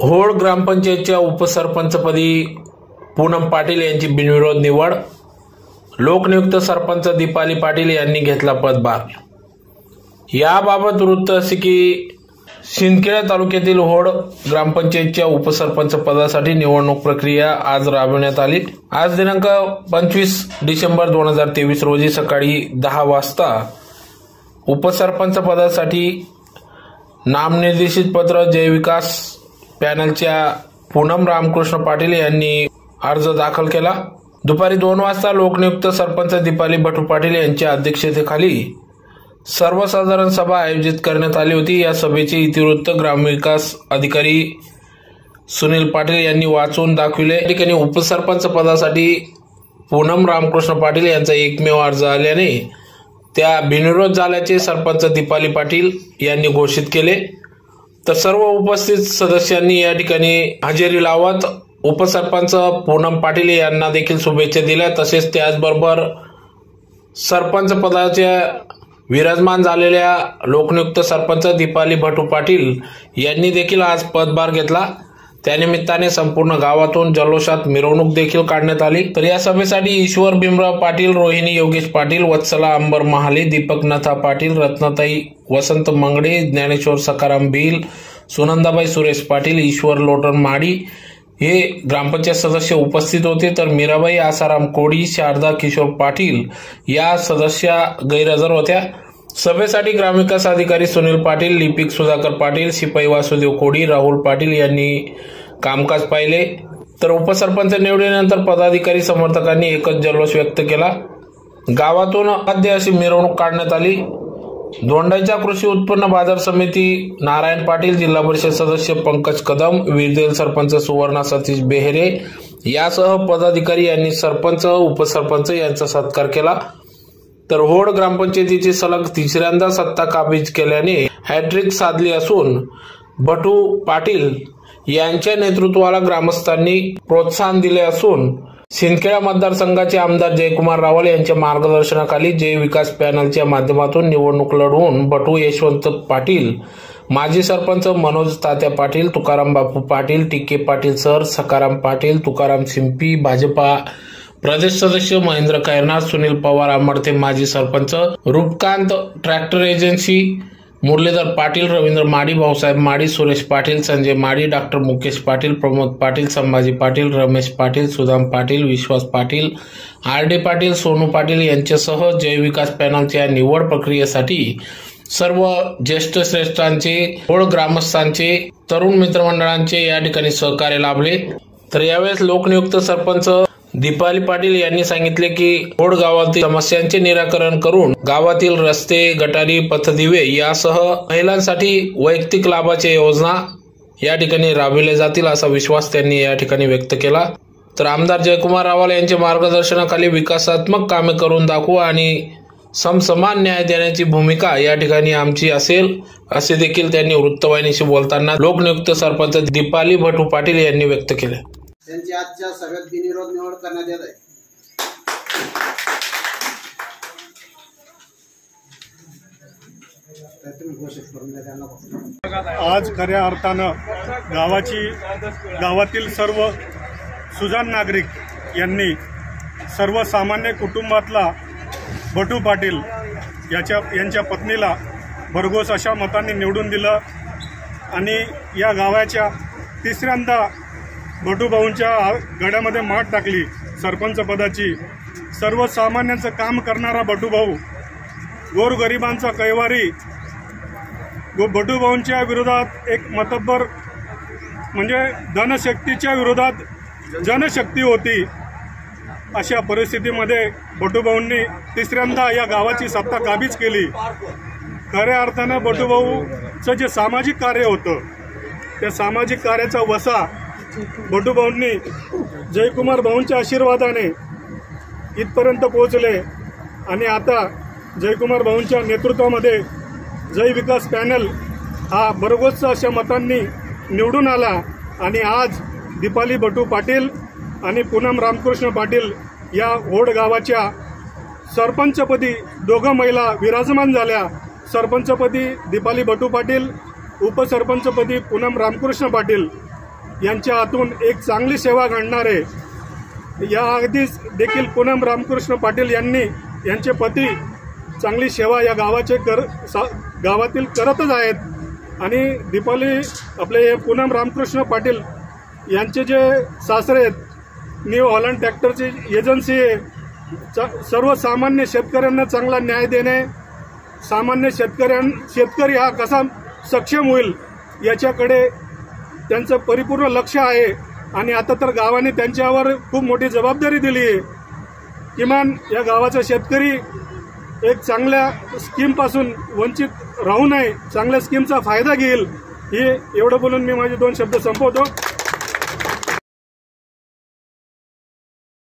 होळ ग्रामपंचायतच्या उपसरपंचपदी पूनम पाटील यांची बिनविरोध निवड. लोकनियुक्त सरपंच दीपाली पाटील यांनी घेतला पदभार. याबाबत वृत्त असे की शिंदखेडा तालुक्यातील होड ग्रामपंचायतच्या उपसरपंच पदासाठी निवडणूक प्रक्रिया आज राबविण्यात आली. आज दिनांक पंचवीस डिसेंबर दोन हजार तेवीस रोजी सकाळी दहा वाजता उपसरपंच पदासाठी नामनिर्देशित पत्र जयविकास पॅनलच्या पूनम रामकृष्ण पाटील यांनी अर्ज दाखल केला. दुपारी दोन वाजता लोकनियुक्त सरपंच दीपाली भटू पाटील यांच्या अध्यक्षतेखाली सर्वसाधारण सभा आयोजित करण्यात आली होती. या सभेचे इतिवृत्त ग्रामविकास अधिकारी सुनील पाटील यांनी वाचून दाखविले. या ठिकाणी उपसरपंच पदासाठी पूनम रामकृष्ण पाटील यांचा एकमेव अर्ज आल्याने त्या बिनविरोध झाल्याचे सरपंच दीपाली पाटील यांनी घोषित केले. तर सर्व उपस्थित सदस्यांनी या ठिकाणी हजेरी लावत उपसरपंच पूनम पाटील यांना देखील शुभेच्छा दिल्या. तसेच त्याचबरोबर सरपंच पदाच्या विराजमान झालेल्या लोकनियुक्त सरपंच दीपाली भटू पाटील यांनी देखील आज पदभार घेतला. त्यानिमित्ताने संपूर्ण गावातून जल्लोषात मिरवणूक देखील काढण्यात आली. तर या सभेसाठी ईश्वर भीमराव पाटील रोहिणी योगेश पाटील वत्सला अंबर महाले दीपक नथा पाटील रत्नताई वसंत मंगडे ज्ञानेश्वर सकाराम बिल सुनंदाबाई सुरेश पाटील ईश्वर लोटन माडी हे ग्रामपंचायत सदस्य उपस्थित होते. तर मीराबाई आसाराम कोडी शारदा किशोर पाटील या सदस्या गैरहजर होत्या. सभेसाठी ग्रामविकास अधिकारी सुनील पाटील लिपिक सुधाकर पाटील शिपाई वासुदेव कोडी राहुल पाटील यांनी कामकाज पाहिले. तर उपसरपंच निवडीनंतर पदाधिकारी समर्थकांनी एकच जल्लोष व्यक्त केला. गावातून अद्य अशी मिरवणूक काढण्यात आली. दोंडाच्या कृषी उत्पन्न बाजार समिती नारायण पाटील जिल्हा परिषद सदस्य पंकज कदम विरदेल सरपंच सुवर्णा सतीश बेहरे यासह पदाधिकारी यांनी सरपंच उपसरपंच यांचा सत्कार केला. तर होड ग्रामपंचायतीची सलग तिसऱ्यांदा सत्ता काबीज केल्याने हॅट्रिक साधली असून भटू पाटील यांच्या नेतृत्वाला ग्रामस्थांनी प्रोत्साहन दिले असून सिंदखेडा मतदारसंघाचे आमदार जयकुमार रावल यांच्या मार्गदर्शनाखाली जय विकास पॅनलच्या माध्यमातून निवडणूक लढवून भटू यशवंत पाटील माजी सरपंच मनोज तात्या पाटील तुकाराम बापू पाटील टिके पाटील सर सकाराम पाटील तुकाराम सिंपी भाजपा प्रदेश सदस्य महेंद्र कैरनार सुनील पवार आमडते माजी sarpanch Roopkant tractor agency Muralidhar Patil Ravindra Madi Bhausaheb Madi Suresh Patil Sanjay Madi doctor Mukesh Patil Pramod Patil Sambhaji Patil Ramesh Patil Sudam Patil Vishwas Patil R D Patil Sonu Patil यांच्यासह जयविकास पॅनलच्या निवड प्रक्रियेसाठी सर्व ज्येष्ठ श्रेष्ठांचे ओळ ग्रामस्थांचे तरुण मित्रमंडळांचे या ठिकाणी सहकार्य लाभले. तर यावेळेस लोकनियुक्त सरपंच दीपाली पाटील यांनी सांगितले की ओढ गावातील समस्यांचे निराकरण करून गावातील रस्ते गटारी पथदिवे यासह महिलांसाठी वैयक्तिक लाभाच्या योजना या ठिकाणी राबविल्या जातील असा विश्वास त्यांनी या ठिकाणी व्यक्त केला. तर आमदार जयकुमार रावल यांच्या मार्गदर्शनाखाली विकासात्मक कामे करून दाखवू आणि समसमान न्याय देण्याची भूमिका या ठिकाणी आमची असेल असे देखील त्यांनी वृत्तवाहिनीशी बोलताना लोकनियुक्त सरपंच दीपाली भटू पाटील यांनी व्यक्त केले. त्यांची आजच्या सभेत बिनविरोध निवड करण्यात येत आहे. आज खऱ्या अर्थानं गावाची गावातील सर्व सुजान नागरिक यांनी सर्वसामान्य कुटुंबातला बटू पाटील याच्या यांच्या पत्नीला भरघोस अशा मतांनी निवडून दिलं. आणि या गावाच्या तिसऱ्यांदा बटूभाऊंच्या गड्यामध्ये माठ टाकली सरपंच पदाची. सर्वसामान्यांचं काम करणारा बटूभाऊ गोरगरिबांचा कैवारी. गो बटूभाऊंच्या विरोधात एक मतब्बर म्हणजे धनशक्तीच्या विरोधात जनशक्ती होती. अशा परिस्थितीमध्ये बटूभाऊंनी तिसऱ्यांदा या गावाची सत्ता काबीज केली. खऱ्या अर्थानं बटूभाऊचं जे सामाजिक कार्य होतं त्या सामाजिक कार्याचा वसा बटूभाऊंनी जयकुमार भाऊंच्या आशीर्वादाने इथपर्यंत पोहोचले. आणि आता जयकुमार भाऊंच्या नेतृत्वामध्ये जय विकास पॅनल हा भरघोस अशा मतांनी निवडून आला. आणि आज दीपाली बटू पाटील आणि पूनम रामकृष्ण पाटील या ओढ गावाच्या सरपंचपदी दोघं महिला विराजमान झाल्या. सरपंचपदी दीपाली बटू पाटील उपसरपंचपदी पूनम रामकृष्ण पाटील. यांच्या हातून एक चांगली सेवा घडणार आहे. या अगदीच देखील पूनम रामकृष्ण पाटील यांनी यांचे पती चांगली सेवा या गावाचे कर सा- गावातील करतच आहेत. आणि दीपावली आपले हे पूनम रामकृष्ण पाटील यांचे जे सासरे आहेत न्यू हॉलंड ट्रॅक्टरची एजन्सी आहे. च- सर्वसामान्य शेतकऱ्यांना चांगला न्याय देणे सामान्य शेतकऱ्यां शेतकरी हा कसा सक्षम होईल याच्याकडे त्यांचं परिपूर्ण लक्ष आहे. आणि आता तर गावाने त्यांच्यावर खूप मोठी जबाबदारी दिली आहे. किमान या गावाचा शेतकरी एक चांगल्या स्कीमपासून वंचित राहू नये चांगल्या स्कीमचा फायदा घेईल हे एवढं बोलून मी माझे दोन शब्द संपवतो.